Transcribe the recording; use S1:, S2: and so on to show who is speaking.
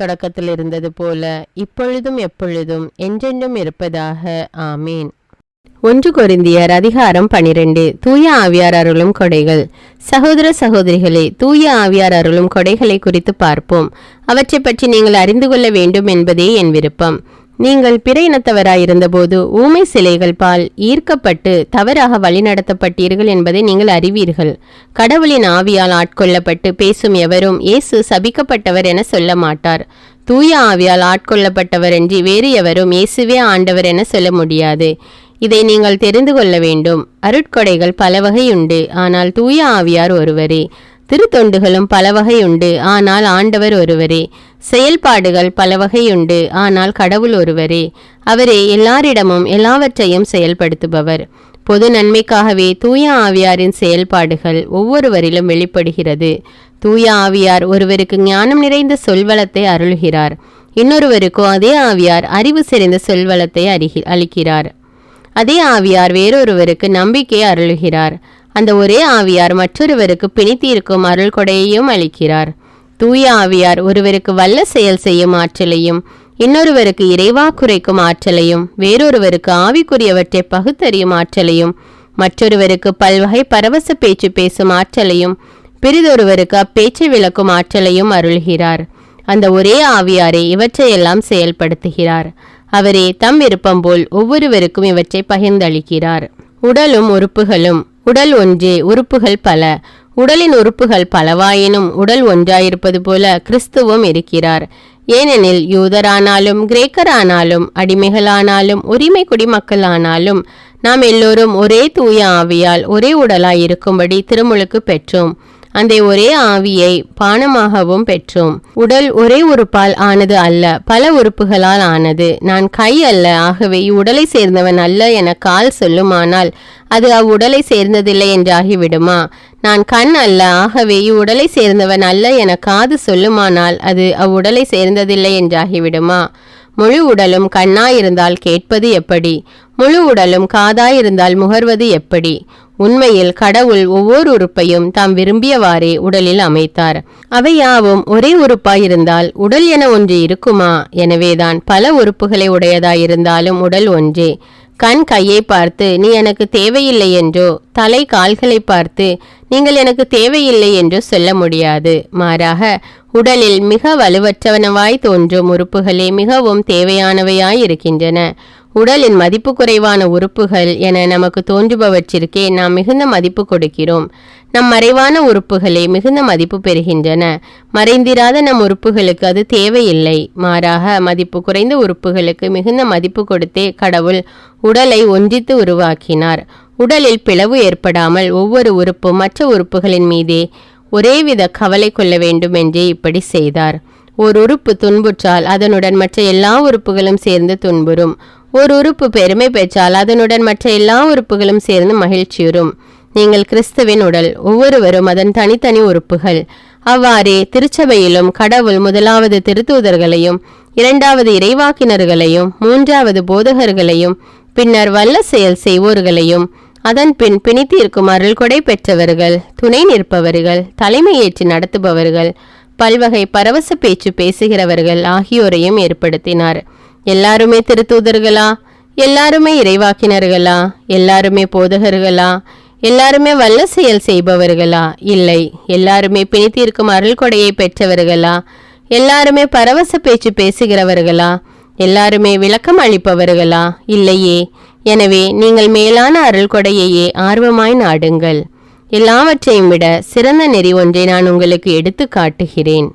S1: தொடக்கத்தில் இருந்தது போல இப்பொழுதும் எப்பொழுதும் என்றென்றும் இருப்பதாக. ஆமீன். ஒன்று கொரிந்தியர் அதிகாரம் பனிரெண்டு. தூய ஆவியார் அருளும் கொடைகள். சகோதர சகோதரிகளே தூய ஆவியார் அருளும் கொடைகளை குறித்து பார்ப்போம். அவற்றை பற்றி நீங்கள் அறிந்து கொள்ள வேண்டும் என்பதே என் விருப்பம். நீங்கள் பிற இனத்தவராயிருந்தபோது ஊமை சிலைகள் பால் ஈர்க்கப்பட்டு தவறாக வழிநடத்தப்பட்டீர்கள் என்பதை நீங்கள் அறிவீர்கள். கடவுளின் ஆவியால் ஆட்கொள்ளப்பட்டு பேசும் எவரும் இயேசு சபிக்கப்பட்டவர் என சொல்ல மாட்டார். தூய ஆவியால் ஆட்கொள்ளப்பட்டவர் என்று வேறு எவரும் இயேசுவே ஆண்டவர் என சொல்ல முடியாது. இதை நீங்கள் தெரிந்து கொள்ள வேண்டும். அருட்கொடைகள் பல வகை உண்டு ஆனால் தூய ஆவியார் ஒருவரே. திருத்தொண்டுகளும் பல உண்டு ஆனால் ஆண்டவர் ஒருவரே. செயல்பாடுகள் பல வகையுண்டு ஆனால் கடவுள் ஒருவரே. அவரே எல்லாரிடமும் எல்லாவற்றையும் செயல்படுத்துபவர். பொது நன்மைக்காகவே தூய ஆவியாரின் செயல்பாடுகள் ஒவ்வொருவரிலும் வெளிப்படுகிறது. தூய ஆவியார் ஒருவருக்கு ஞானம் நிறைந்த சொல்வளத்தை அருள்கிறார். இன்னொருவருக்கோ அதே ஆவியார் அறிவு செறிந்த சொல்வளத்தை அறிகி அளிக்கிறார். அதே ஆவியார் வேறொருவருக்கு நம்பிக்கை அருளுகிறார். அந்த ஒரே ஆவியார் மற்றொருவருக்கு பிணித்தீர்க்கும் அருள் கொடையையும் அளிக்கிறார். தூய ஆவியார் ஒருவருக்கு வல்ல செயல் செய்யும் ஆற்றலையும் இன்னொருவருக்கு இறைவா குறைக்கும் ஆற்றலையும் வேறொருவருக்கு ஆவிக்குரியவற்றை பகுத்தறியும் ஆற்றலையும் மற்றொருவருக்கு பல்வகை பரவச பேச்சு பேசும் ஆற்றலையும் பிறிதொருவருக்கு அப்பேச்சை விளக்கும் ஆற்றலையும் அருள்கிறார். அந்த ஒரே ஆவியாரே இவற்றையெல்லாம் செயல்படுத்துகிறார். அவரே தம் விருப்பம் போல் ஒவ்வொருவருக்கும் இவற்றை பகிர்ந்தளிக்கிறார். உடலும் உறுப்புகளும் உடல் ஒன்றே உறுப்புகள் பல. உடலின் உறுப்புகள் பலவாயினும் உடல் ஒன்றாயிருப்பது போல கிறிஸ்துவும் இருக்கிறார். ஏனெனில் யூதரானாலும் கிரேக்கரானாலும் அடிமைகளானாலும் உரிமை குடிமக்களானாலும் நாம் எல்லோரும் ஒரே தூய ஆவியால் ஒரே உடலாய் இருக்கும்படி திருமுழுக்கு பெற்றோம். அந்த ஒரே ஆவியை பானமாகவும் பெற்றோம். உடல் ஒரே உறுப்பால் ஆனது அல்ல பல உறுப்புகளால் ஆனது. நான் கை அல்ல ஆகவே இவ்வுடலை சேர்ந்தவன் அல்ல என கால் சொல்லுமானால் அது அவ்வுடலை சேர்ந்ததில்லை என்றாகிவிடுமா? நான் கண் அல்ல ஆகவே இவ்வுடலை சேர்ந்தவன் அல்ல என காது சொல்லுமானால் அது அவ்வுடலை சேர்ந்ததில்லை என்றாகிவிடுமா? முழு உடலும் கண்ணாயிருந்தால் கேட்பது எப்படி? முழு உடலும் காதாயிருந்தால் முகர்வது எப்படி? உண்மையில் கடவுள் ஒவ்வொரு உறுப்பையும் தாம் விரும்பியவாறே உடலில் அமைத்தார். அவை யாவும் ஒரே உறுப்பாயிருந்தால் உடல் என ஒன்று இருக்குமா? எனவேதான் பல உறுப்புகளை உடையதாயிருந்தாலும் உடல் ஒன்றே. கண் கையை பார்த்து நீ எனக்கு தேவையில்லை என்றோ தலை கால்களை பார்த்து நீங்கள் எனக்கு தேவையில்லை என்றோ சொல்ல முடியாது. மாறாக உடலில் மிக வலுவற்றவனவாய் தோன்றும் உறுப்புகளே மிகவும் தேவையானவையாய் இருக்கின்றன உடலின் மதிப்பு குறைவான உறுப்புகள் என நமக்கு தோன்றுபவற்றிற்கே நாம் மிகுந்த மதிப்பு கொடுக்கிறோம். நம் மறைவான உறுப்புகளே மிகுந்த மதிப்பு பெறுகின்றன. மறைந்திராத நம் உறுப்புகளுக்கு அது தேவையில்லை. மாறாக மதிப்பு குறைந்த உறுப்புகளுக்கு மிகுந்த மதிப்பு கொடுத்தே கடவுள் உடலை ஒன்றித்து உருவாக்கினார். உடலில் பிளவு ஏற்படாமல் ஒவ்வொரு உறுப்பும் மற்ற உறுப்புகளின் மீதே ஒரேவித கவலை கொள்ள வேண்டும் என்றே இப்படி செய்தார். ஒரு உறுப்பு துன்புற்றால் அதனுடன் மற்ற எல்லா உறுப்புகளும் சேர்ந்து துன்புறும். ஒரு உறுப்பு பெருமை பெற்றால் அதனுடன் மற்ற எல்லா உறுப்புகளும் சேர்ந்து மகிழ்ச்சியுறும். நீங்கள் கிறிஸ்துவின் உடல் ஒவ்வொருவரும் அதன் தனித்தனி உறுப்புகள். அவ்வாறே திருச்சபையிலும் கடவுள் முதலாவது திருத்தூதர்களையும் இரண்டாவது இறைவாக்கினர்களையும் மூன்றாவது போதகர்களையும் பின்னர் வல்ல செயல் செய்வோர்களையும் அதன் பின் பிணித்தீர்க்கும் அருள் கொடை பெற்றவர்கள் துணை நிற்பவர்கள் தலைமையேற்று நடத்துபவர்கள் பல்வகை பரவச பேச்சு பேசுகிறவர்கள் ஆகியோரையும் ஏற்படுத்தினார். எல்லாருமே திருத்தூதர்களா? எல்லாருமே இறைவாக்கினர்களா? எல்லாருமே போதகர்களா? எல்லாருமே வல்ல செயல் செய்பவர்களா? இல்லை. எல்லாருமே பிணித்தீர்க்கும் அருள் கொடையை பெற்றவர்களா? எல்லாருமே பரவச பேச்சு பேசுகிறவர்களா? எல்லாருமே விளக்கம் அளிப்பவர்களா? இல்லையே. எனவே நீங்கள் மேலான அருள் கொடையையே ஆர்வமாய் நாடுங்கள். எல்லாவற்றையும் விட சிறந்த நெறி ஒன்றை நான் உங்களுக்கு எடுத்து காட்டுகிறேன்.